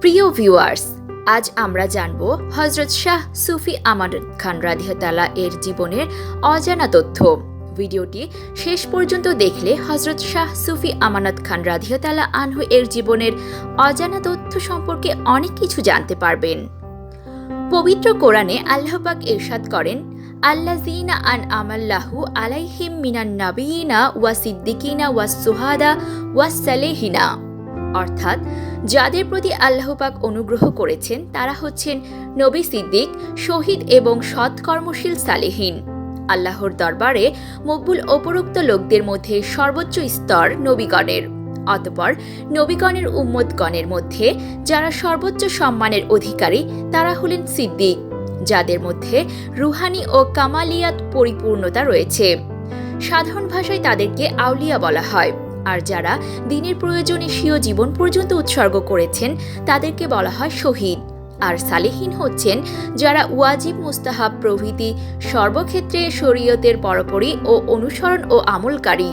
প্রিয় ভিউয়ার্স আজ আমরা জানব হজরত শাহ সুফি আমানত খান রাধিহতালা এর জীবনের অজানা তথ্য। ভিডিওটি শেষ পর্যন্ত দেখলে হজরত শাহ সুফি আমানত খান রাধিহতালা আনহু এর জীবনের অজানা তথ্য সম্পর্কে অনেক কিছু জানতে পারবেন। পবিত্র কোরআনে আল্লাহবাক ইরশাদ করেন আল্লাজিনা আন আমাল্লাহু আলাইহিম মিনান নাবিয়িনা ওয়া সিদ্দিকিনা ওয়া সুহাদা ওয়া সালেহিনা অর্থাৎ যাদের প্রতি আল্লাহপাক অনুগ্রহ করেছেন, তারা হচ্ছেন নবী সিদ্দিক, শহীদ এবং সৎকর্মশীল সালেহীন। আল্লাহর দরবারে মকবুল উপরোক্ত লোকদের মধ্যে সর্বোচ্চ স্তর নবীগণের। অতপর নবীগণের উম্মতগণের মধ্যে যারা সর্বোচ্চ সম্মানের অধিকারী, তারা হলেন সিদ্দিক, যাদের মধ্যে রুহানি ও কামালিয়াত পরিপূর্ণতা রয়েছে। সাধারণ ভাষায় তাদেরকে আউলিয়া বলা হয়। আর যারা দিনের প্রয়োজনে স্বীয় জীবন পর্যন্ত উৎসর্গ করেছেন, তাদেরকে বলা হয় শহীদ। আর সালেহীন হচ্ছেন যারা ওয়াজিব মুস্তাহাব প্রভৃতি, সর্বক্ষেত্রে শরীয়তের পরপরই ও অনুসরণ ও আমলকারী।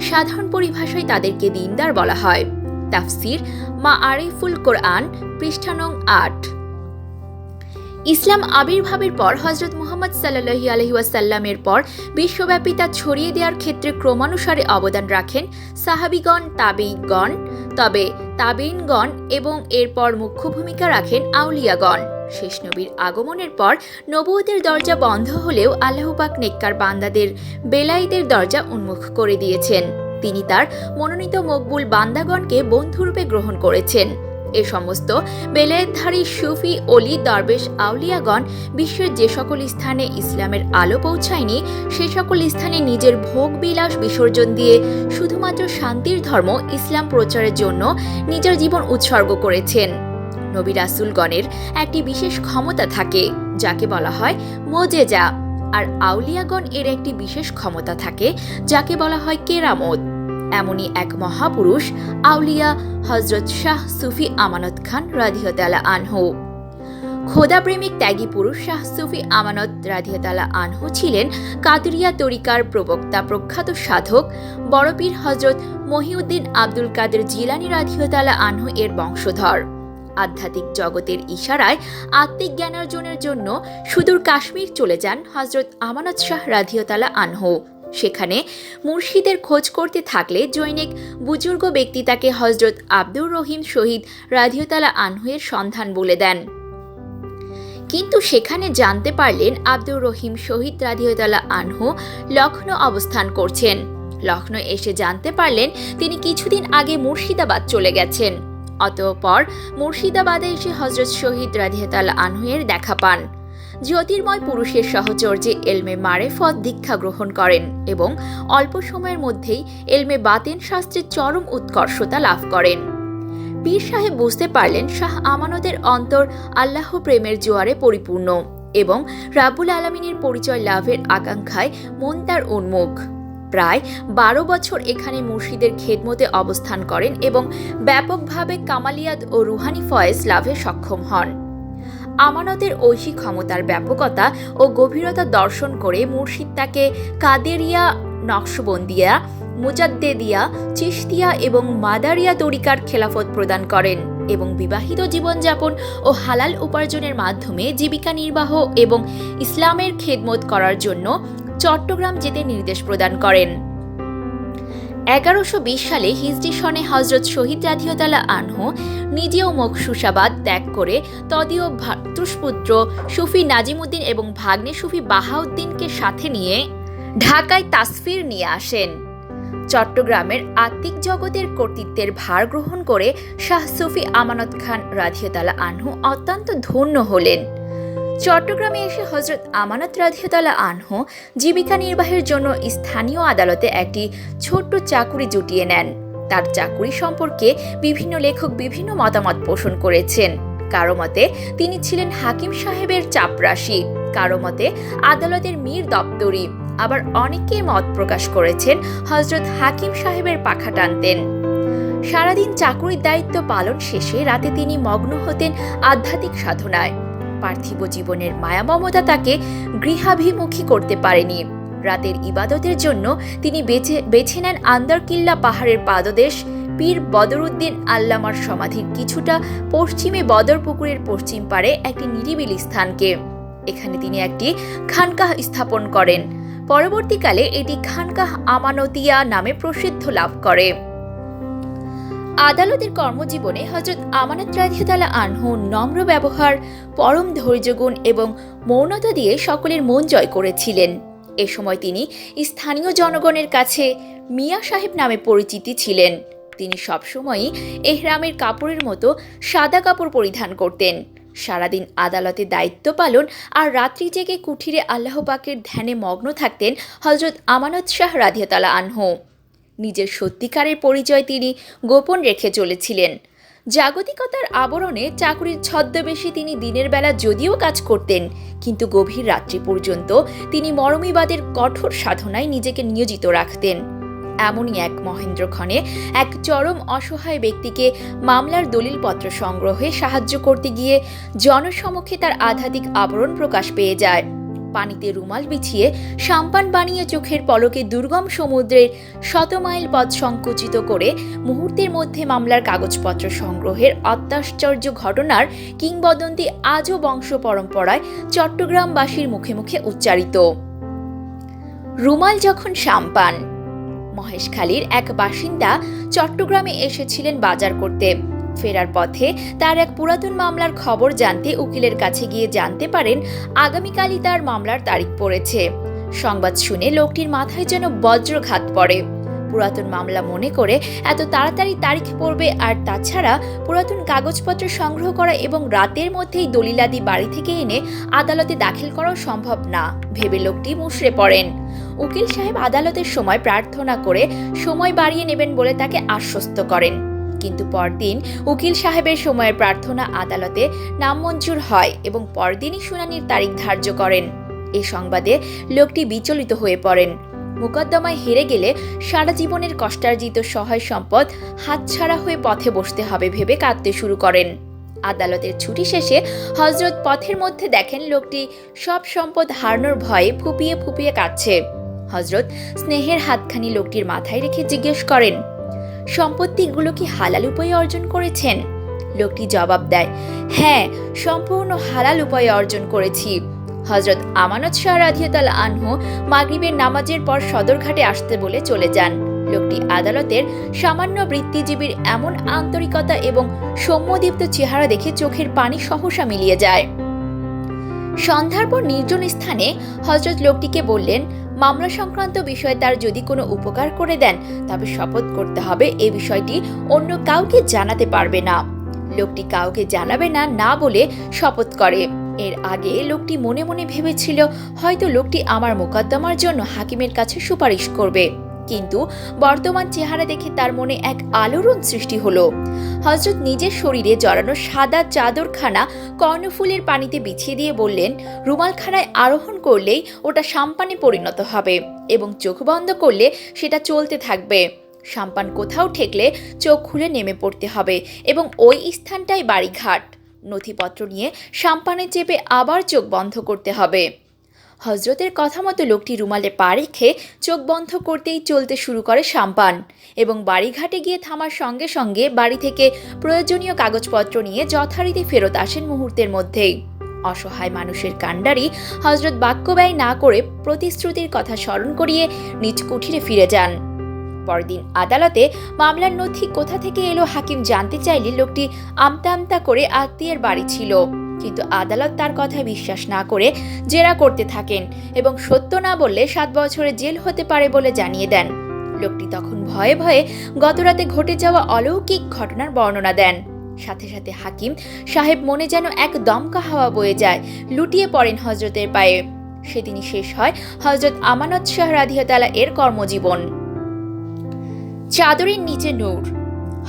সাধারণ পরিভাষায় তাদেরকে দিনদার বলা হয়। তাফসির মা আরিফুল কোরআন পৃষ্ঠানং আট। ইসলাম আবির্ভাবের পর হজরত মুহাম্মদ সাল্লাহি আলহি ওয়াসাল্লামের পর বিশ্বব্যাপী তা ছড়িয়ে দেওয়ার ক্ষেত্রে ক্রমানুসারে অবদান রাখেন সাহাবিগণ তাবেইগণ তবে তাবেইনগণ এবং এরপর মুখ্য ভূমিকা রাখেন আউলিয়াগণ। শেষ নবীর আগমনের পর নবুয়তের দরজা বন্ধ হলেও আল্লাহবাক নেককার বান্দাদের বেলাইদের দরজা উন্মুখ করে দিয়েছেন। তিনি তার মনোনীত মকবুল বান্দাগণকে বন্ধুরূপে গ্রহণ করেছেন। এ সমস্ত বেলায়েতধারী সুফি অলি দরবেশ, আউলিয়াগণ বিশ্বের যে সকল স্থানে ইসলামের আলো পৌঁছায়নি, সে সকল স্থানে নিজের ভোগ বিলাস বিসর্জন দিয়ে শুধুমাত্র শান্তির ধর্ম ইসলাম প্রচারের জন্য নিজের জীবন উৎসর্গ করেছেন। নবী রাসুলগণের একটি বিশেষ ক্ষমতা থাকে, যাকে বলা হয় মোজেজা। আর আউলিয়াগণ এর একটি বিশেষ ক্ষমতা থাকে, যাকে বলা হয় কেরামত। এমনই এক মহাপুরুষ, আউলিয়া হজরত শাহ সুফি আমানত খান রাধিহতালা আনহু। খোদাপ্রেমিক ত্যাগী পুরুষ শাহ সুফি আমানত রাধিহতালা আনহু ছিলেন কাদরিয়া তরিকার প্রবক্তা, প্রখ্যাত সাধক বড়পীর হজরত মহিউদ্দিন আব্দুল কাদের জিলানি রাধিহতালা আনহু এর বংশধর। আধ্যাত্মিক জগতের ইশারায় আত্মিক জ্ঞানার্জনের জন্য সুদূর কাশ্মীর চলে যান হজরত আমানত শাহ রাধিয়তালা আনহু। সেখানে মুর্শিদের খোঁজ করতে থাকলে জৈনিক বুজুর্গ ব্যক্তি তাকে হজরত আব্দুর রহিম শহীদ রাধিয়তালা আনহুয়ের সন্ধান বলে দেন। কিন্তু সেখানে জানতে পারলেন আব্দুর রহিম শহীদ রাধিয়তালা আনহু লখনৌ অবস্থান করছেন। লখনৌ এসে জানতে পারলেন তিনি কিছুদিন আগে মুর্শিদাবাদ চলে গেছেন। অতঃপর মুর্শিদাবাদে এসে হজরত শহীদ রাধিয়াতাল আনহুয়ের দেখা পান। জ্যোতির্ময় পুরুষের সহচর্যে এলমে মারেফত দীক্ষা গ্রহণ করেন এবং অল্প সময়ের মধ্যেই এলমে বাতেন শাস্ত্রের চরম উৎকর্ষতা লাভ করেন। পীর সাহেব বুঝতে পারলেন শাহ আমানতের অন্তর আল্লাহ প্রেমের জোয়ারে পরিপূর্ণ এবং রাবুল আলমিনের পরিচয় লাভের আকাঙ্ক্ষায় মন তার উন্মুখ। প্রায় বারো বছর এখানে মুর্শিদের খেদমতে অবস্থান করেন এবং ব্যাপকভাবে কামালিয়াত ও রুহানি ফয়েজ লাভে সক্ষম হন। আমানতের ঐশী ক্ষমতার ব্যাপকতা ও গভীরতা দর্শন করে মুর্শিদ তাকে কাদেরিয়া, নকশবন্দিয়া, মুজাদ্দেদিয়া, চিশতিয়া এবং মাদারিয়া তরিকার খেলাফত প্রদান করেন এবং বিবাহিত জীবনযাপন ও হালাল উপার্জনের মাধ্যমে জীবিকা নির্বাহ এবং ইসলামের খেদমত করার জন্য চট্টগ্রাম যেতে নির্দেশ প্রদান করেন। এগারোশো বিশ সালে হিজরি সনে হজরত শহীদ রাধিয়তালা আনহু নিজেও মকসুসাবাদ ত্যাগ করে তদীয় ভাতৃষ্পুত্র সুফি নাজিমুদ্দিন এবং ভাগ্নে সুফি বাহাউদ্দিনকে সাথে নিয়ে ঢাকায় তাসফির নিয়ে আসেন। চট্টগ্রামের আত্মিক জগতের কর্তৃত্বের ভার গ্রহণ করে শাহ সুফি আমানত খান রাধিয়তালা আনহু অত্যন্ত ধন্য হলেন। চট্টগ্রামে এসে হজরত আমানত রাধিয়তালা আনহু জীবিকা নির্বাহের জন্য স্থানীয় আদালতে একটি ছোট্ট চাকুরি জুটিয়ে নেন। তার চাকুরি সম্পর্কে বিভিন্ন লেখক বিভিন্ন মতামত পোষণ করেছেন। কারও মতে, তিনি ছিলেন হাকিম সাহেবের চাপরাশি, কারও মতে, আদালতের মীর দপ্তরি। আবার অনেকে মত প্রকাশ করেছেন, হজরত হাকিম সাহেবের পাখা টানতেন। সারাদিন চাকুরির দায়িত্ব পালন শেষে রাতে তিনি মগ্ন হতেন আধ্যাত্মিক সাধনায়। পার্থিব জীবনের মায়া মমতা তাকে গৃহাভিমুখী করতে পারেনি। রাতের ইবাদতের জন্য তিনি বেছে বেছে নেন আন্দারকিল্লা পাহাড়ের পাদদেশ। পীর বদরুদ্দিন আল্লামার সমাধির কিছুটা পশ্চিমে বদর পুকুরের পশ্চিম পাড়ে একটি নিরিবিলি স্থানকে। এখানে তিনি একটি খানকাহ স্থাপন করেন। পরবর্তীকালে এটি খানকাহ আমানতিয়া নামে প্রসিদ্ধ লাভ করে। আদালতের কর্মজীবনে হজরত আমানত রাজিয়াতালা আনহু নম্র ব্যবহার, পরম ধৈর্যগুণ এবং মৌনতা দিয়ে সকলের মন জয় করেছিলেন। এ সময় তিনি স্থানীয় জনগণের কাছে মিয়া সাহেব নামে পরিচিতি ছিলেন। তিনি সবসময়ই এহরামের কাপড়ের মতো সাদা কাপড় পরিধান করতেন। সারাদিন আদালতে দায়িত্ব পালন আর রাত্রি জেগে কুঠিরে আল্লাহ পাকের ধ্যানে মগ্ন থাকতেন হজরত আমানত শাহ রাধিয়াতালা আনহু। নিজের সত্যিকারের পরিচয় তিনি গোপন রেখে চলেছিলেন। জাগতিকতার আবরণে চাকরির ছদ্মবেশে তিনি দিনের বেলা যদিও কাজ করতেন, কিন্তু গভীর রাত্রি পর্যন্ত তিনি মরমীবাদের কঠোর সাধনায় নিজেকে নিয়োজিত রাখতেন। এমনই এক মহেন্দ্রক্ষণে এক চরম অসহায় ব্যক্তিকে মামলার দলিলপত্র সংগ্রহে সাহায্য করতে গিয়ে জনসমক্ষে তার আধ্যাত্মিক আবরণ প্রকাশ পেয়ে যায়। পানিতে রুমাল বিছিয়ে সাম্পান বানিয়ে চোখের পলকে দুর্গম সমুদ্রের শত মাইল পথ সংকুচিত করে মুহূর্তের মধ্যে মামলার কাগজপত্র সংগ্রহের অত্যাশ্চর্য ঘটনার কিংবদন্তি আজও বংশ পরম্পরায় চট্টগ্রামবাসীর মুখে মুখে উচ্চারিত। রুমাল যখন সাম্পান মহেশখালীর এক বাসিন্দা চট্টগ্রামে এসেছিলেন বাজার করতে। ফেরার পথে তার এক পুরাতন মামলার খবর জানতে উকিলের কাছে গিয়ে জানতে পারেন, আগামীকালই তার মামলার তারিখ পড়েছে। সংবাদ শুনে লোকটির মাথায় যেন বজ্রঘাত পড়ে। পুরাতন মামলা মনে করে এত তাড়াতাড়ি তারিখ পড়বে আর তাছাড়া পুরাতন কাগজপত্র সংগ্রহ করা এবং রাতের মধ্যেই দলিলাদি বাড়ি থেকে এনে আদালতে দাখিল করাও সম্ভব না, ভেবে লোকটি মুষড়ে পড়েন। উকিল সাহেব আদালতের সময় প্রার্থনা করে সময় বাড়িয়ে নেবেন বলে তাকে আশ্বস্ত করেন। কিন্তু পরদিন উকিল সাহেবের সময়ের প্রার্থনা আদালতে নামঞ্জুর হয় এবং পরদিনই শুনানির তারিখ ধার্য করেন। এই সংবাদে লোকটি বিচলিত হয়ে পড়েন। মোকদ্দমায় হেরে গেলে সারা জীবনের কষ্টার্জিত সহায় সম্পদ হাতছাড়া হয়ে পথে বসতে হবে ভেবে কাঁদতে শুরু করেন। আদালতের ছুটি শেষে হজরত পথের মধ্যে দেখেন লোকটি সব সম্পদ হারানোর ভয়ে ফুপিয়ে ফুপিয়ে কাঁদছে। হজরত স্নেহের হাতখানি লোকটির মাথায় রেখে জিজ্ঞেস করেন সম্পত্তিগুলো কি হালাল উপায়ে অর্জন করেছেন? লোকটি জবাব দেয় হ্যাঁ সম্পূর্ণ হালাল উপায়ে অর্জন করেছি। হজরত আমানত শাহ রাধিয়াতাল আনহু মাগরিবের নামাজের পর সদরঘাটে আসতে বলে চলে যান। লোকটি আদালতের সামান্য বৃত্তিজীবীর এমন আন্তরিকতা এবং সৌম্যদীপ্ত চেহারা দেখে চোখের পানি সহসা মিলিয়ে যায়। সন্ধ্যার পর নির্জন স্থানে হজরত লোকটিকে বললেন মামলা সংক্রান্ত বিষয়ে তার যদি কোনো উপকার করে দেন, তবে শপথ করতে হবে এ বিষয়টি অন্য কাউকে জানাতে পারবে না। লোকটি কাউকে জানাবে না না বলে শপথ করে। এর আগে লোকটি মনে মনে ভেবেছিল, হয়তো লোকটি আমার মোকদ্দমার জন্য হাকিমের কাছে সুপারিশ করবে। কিন্তু বর্তমান চেহারা দেখে তার মনে এক আলোড়ন সৃষ্টি হলো। হজরত নিজের শরীরে জড়ানো সাদা চাদরখানা কর্ণফুলের পানিতে বিছিয়ে দিয়ে বললেন, রুমালখানায় আরোহণ করলেই ওটা সাম্পানে পরিণত হবে এবং চোখ বন্ধ করলে সেটা চলতে থাকবে। সাম্পান কোথাও ঠেকলে চোখ খুলে নেমে পড়তে হবে এবং ওই স্থানটাই বাড়িঘাট। নথিপত্র নিয়ে সাম্পানে চেপে আবার চোখ বন্ধ করতে হবে। হজরতের কথা মতো লোকটি রুমালে পা রেখে চোখ বন্ধ করতেই চলতে শুরু করে সাম্পান এবং বাড়িঘাটে গিয়ে থামার সঙ্গে সঙ্গে বাড়ি থেকে প্রয়োজনীয় কাগজপত্র নিয়ে যথারীতি ফেরত আসেন মুহূর্তের মধ্যেই। অসহায় মানুষের কাণ্ডারি হজরত বাক্য ব্যয় না করে প্রতিশ্রুতির কথা স্মরণ করিয়ে নিজ কুঠিরে ফিরে যান। পরদিন আদালতে মামলার নথি কোথা থেকে এলো হাকিম জানতে চাইলে লোকটি আমতা আমতা করে আত্মীয়ের বাড়ি ছিল। কিন্তু আদালত তার কথায় বিশ্বাস না করে জেরা করতে থাকেন এবং সত্য না বললে সাত বছরে জেল হতে পারে বলে জানিয়ে দেন। লোকটি তখন ভয়ে ভয়ে গতরাতে ঘটে যাওয়া অলৌকিক ঘটনার বর্ণনা দেন। সাথে সাথে হাকিম সাহেব মনে যেন এক দমকা হাওয়া বয়ে যায়, লুটিয়ে পড়েন হজরতের পায়ে। সেদিনই শেষ হয় হজরত আমানত শাহ রাধিয়াতালা এর কর্মজীবন। চাদরের নিচে নূর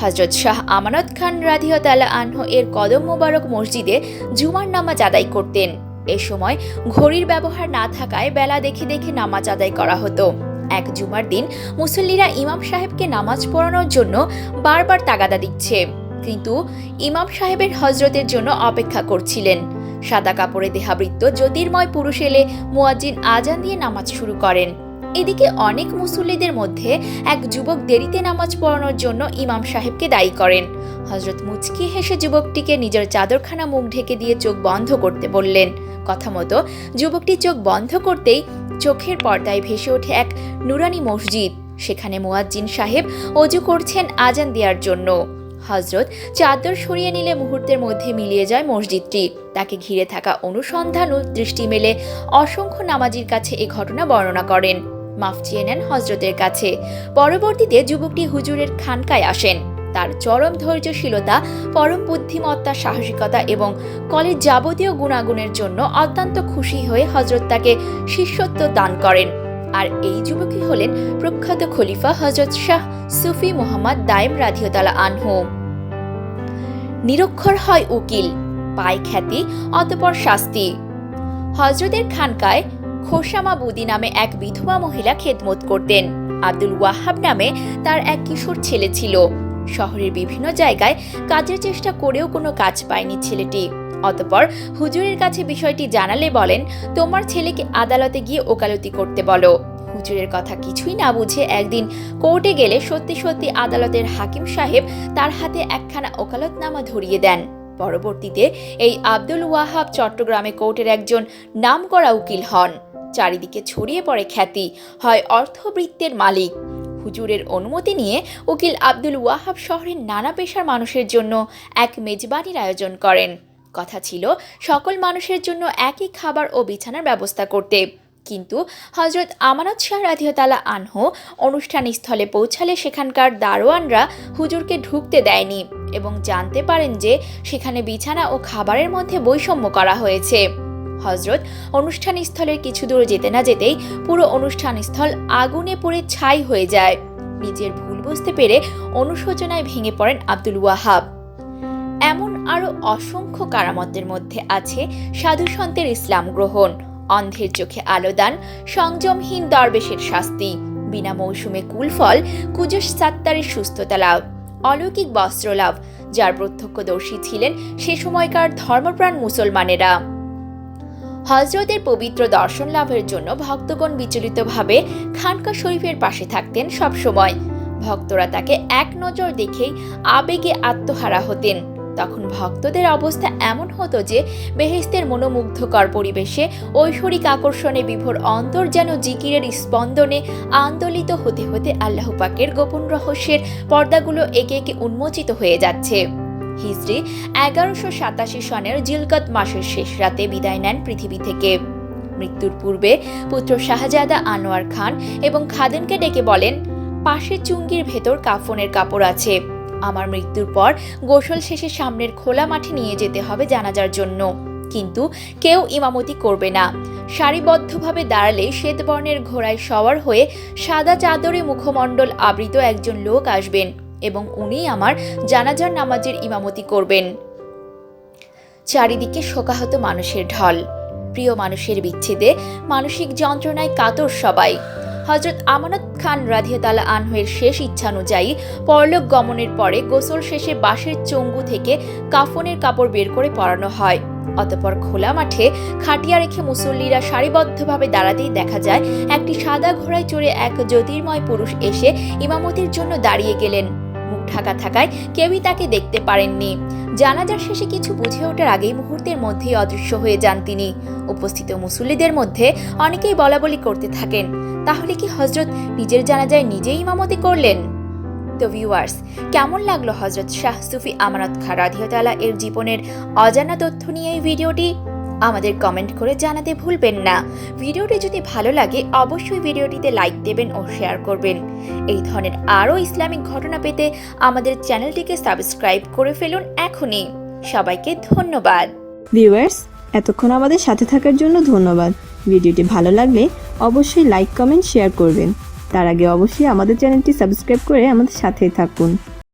হজরত শাহ আমানত খান রাধিয়তালা আনহ এর কদম মোবারক মসজিদে জুমার নামাজ আদায় করতেন। এ সময় ঘড়ির ব্যবহার না থাকায় বেলা দেখে দেখে নামাজ আদায় করা হতো। এক জুমার দিন মুসল্লিরা ইমাম সাহেবকে নামাজ পড়ানোর জন্য বারবার তাগাদা দিচ্ছে। কিন্তু ইমাম সাহেবের হজরতের জন্য অপেক্ষা করছিলেন। সাদা কাপড়ে দেহাবৃত্ত জ্যোতির্ময় পুরুষ এলে মুয়াজ্জিন আজান দিয়ে নামাজ শুরু করেন। এদিকে অনেক মুসল্লিদের মধ্যে এক যুবক দেরিতে নামাজ পড়ানোর জন্য ইমাম সাহেবকে দায়ী করেন। হজরত মুচকি হেসে যুবকটিকে নিজের চাদরখানা মুখ ঢেকে দিয়ে চোখ বন্ধ করতে বললেন। কথা মতো যুবকটি চোখ বন্ধ করতেই চোখের পর্দায় ভেসে ওঠে এক নুরানি মসজিদ। সেখানে মুয়াজ্জিন সাহেব অজু করছেন আজান দেওয়ার জন্য। হজরত চাদর সরিয়ে নিলে মুহূর্তের মধ্যে মিলিয়ে যায় মসজিদটি। তাকে ঘিরে থাকা অনুসন্ধান ও দৃষ্টি মেলে অসংখ্য নামাজির কাছে এ ঘটনা বর্ণনা করেন। মাফ চেয়ে নেন হজরতের কাছে। পরবর্তীতে যুবকটি হুজুরের খানকায় আসেন। তার চরম ধৈর্যশীলতা, পরম বুদ্ধিমত্তা, সাহসিকতা এবং কলের যাবতীয় গুণাগুণের জন্য অত্যন্ত খুশি হয়ে হজরত তাকে শিষ্যত্ব দান করেন। আর এই যুবকই হলেন প্রখ্যাত খলিফা হজরত শাহ সুফি মোহাম্মদ দাইম রাধিয়তালা আনহু। নিরক্ষর হয় উকিল, পায় খ্যাতি, অতপর শাস্তি। হজরতের খানকায় খোসামা বুদি নামে এক বিধবা মহিলা খেদমত করতেন। আব্দুল ওয়াহাব নামে তার এক কিশোর ছেলে ছিল। শহরের বিভিন্ন জায়গায় কাজের চেষ্টা করেও কোনো কাজ পায়নি ছেলেটি। অতপর হুজুরের কাছে বিষয়টি জানালে বলেন, তোমার ছেলেকে আদালতে গিয়ে ওকালতি করতে বলো। হুজুরের কথা কিছুই না বুঝে একদিন কোর্টে গেলে সত্যি সত্যি আদালতের হাকিম সাহেব তার হাতে একখানা ওকালতনামা ধরিয়ে দেন। পরবর্তীতে এই আব্দুল ওয়াহাব চট্টগ্রামে কোর্টের একজন নামকরা উকিল হন। চারিদিকে ছড়িয়ে পড়ে খ্যাতি, হয় অর্থবৃত্তের মালিক। হুজুরের অনুমতি নিয়ে উকিল আব্দুল ওয়াহাব শহরের নানা পেশার মানুষের জন্য এক মেজবানির আয়োজন করেন। কথা ছিল সকল মানুষের জন্য একই খাবার ও বিছানার ব্যবস্থা করতে। কিন্তু হজরত আমানত শাহ রাধিয়তালা আনহু অনুষ্ঠান স্থলে পৌঁছালে সেখানকার দারোয়ানরা হুজুরকে ঢুকতে দেয়নি এবং জানতে পারেন যে সেখানে বিছানা ও খাবারের মধ্যে বৈষম্য করা হয়েছে। হজরত অনুষ্ঠান স্থলের কিছু দূর যেতে না যেতেই পুরো অনুষ্ঠান স্থল আগুনে পড়ে ছাই হয়ে যায়। নিজের ভুল বুঝতে পেরে অনুশোচনায় ভেঙে পড়েন আব্দুল ওয়াহাব। এমন আরও অসংখ্য কারামতের মধ্যে আছে সাধু সন্তের ইসলাম গ্রহণ, অন্ধের চোখে আলোদান সংযমহীন দরবেশের শাস্তি, বিনা মৌসুমে কুলফল কুজস সাত্তারের সুস্থতা লাভ, অলৌকিক বস্ত্র লাভ, যার প্রত্যক্ষদর্শী ছিলেন সে সময়কার ধর্মপ্রাণ মুসলমানেরা। হজরতের পবিত্র দর্শন লাভের জন্য ভক্তগণ বিচলিতভাবে খানকা শরীফের পাশে থাকতেন সবসময়। ভক্তরা তাকে এক নজর দেখেই আবেগে আত্মহারা হতেন। তখন ভক্তদের অবস্থা এমন হতো যে বেহেস্তের মনোমুগ্ধকর পরিবেশে ঐশ্বরিক আকর্ষণে বিভোর অন্তর যেন জিকিরের স্পন্দনে আন্দোলিত হতে হতে আল্লাহ পাকের গোপন রহস্যের পর্দাগুলো একে একে উন্মোচিত হয়ে যাচ্ছে। হিজড়ি এগারোশো সাতাশি সনের জিলকত মাসের শেষ রাতে বিদায় নেন পৃথিবী থেকে। মৃত্যুর পূর্বে পুত্র শাহজাদা আনোয়ার খান এবং খাদেনকে ডেকে বলেন পাশের চুঙ্গির ভেতর কাফনের কাপড় আছে। আমার মৃত্যুর পর গোসল শেষে সামনের খোলা মাঠে নিয়ে যেতে হবে জানাজার জন্য। কিন্তু কেউ ইমামতি করবে না। সারিবদ্ধভাবে দাঁড়ালে শ্বেতবর্ণের ঘোড়ায় সওয়ার হয়ে সাদা চাদরে মুখমণ্ডল আবৃত একজন লোক আসবেন। এবং উনি আমার জানাজার নামাজের ইমামতি করবেন। চারিদিকে শোকাহত মানুষের ঢল। প্রিয় মানুষের বিচ্ছেদে মানসিক যন্ত্রণায় কাতর সবাই। হজরত আমানত খান রাধিয়াতালা আনহের শেষ ইচ্ছানুযায়ী পরলোক গমনের পরে গোসল শেষে বাঁশের চঙ্গু থেকে কাফনের কাপড় বের করে পরানো হয়। অতপর খোলা মাঠে খাটিয়া রেখে মুসল্লিরা সারিবদ্ধভাবে দাঁড়াতেই দেখা যায়, একটি সাদা ঘোড়ায় চড়ে এক জ্যোতির্ময় পুরুষ এসে ইমামতির জন্য দাঁড়িয়ে গেলেন। ঢাকা থাকায় কেউই তাকে দেখতে পারেননি। জানাজার শেষে কিছু বুঝে ওঠার আগেই মুহূর্তের মধ্যেই অদৃশ্য হয়ে যান তিনি। উপস্থিত মুসল্লিদের মধ্যে অনেকেই বলাবলি করতে থাকেন। তাহলে কি হজরত নিজের জানাজায় নিজেই ইমামতি করলেন? তো ভিউয়ার্স কেমন লাগল হজরত শাহ সুফি আমানত খা রাধিয়তালা এর জীবনের অজানা তথ্য নিয়ে এই ভিডিওটি? আমাদের কমেন্ট করে জানাতে ভুলবেন না। ভিডিওটি যদি ভালো লাগে, অবশ্যই ভিডিওটিতে লাইক দেবেন ও শেয়ার করবেন। এই ধরনের আরও ইসলামিক ঘটনা পেতে আমাদের চ্যানেলটিকে সাবস্ক্রাইব করে ফেলুন এখনই। সবাইকে ধন্যবাদ। ভিউয়ার্স এতক্ষণ আমাদের সাথে থাকার জন্য ধন্যবাদ। ভিডিওটি ভালো লাগলে অবশ্যই লাইক কমেন্ট শেয়ার করবেন। তার আগে অবশ্যই আমাদের চ্যানেলটি সাবস্ক্রাইব করে আমাদের সাথেই থাকুন।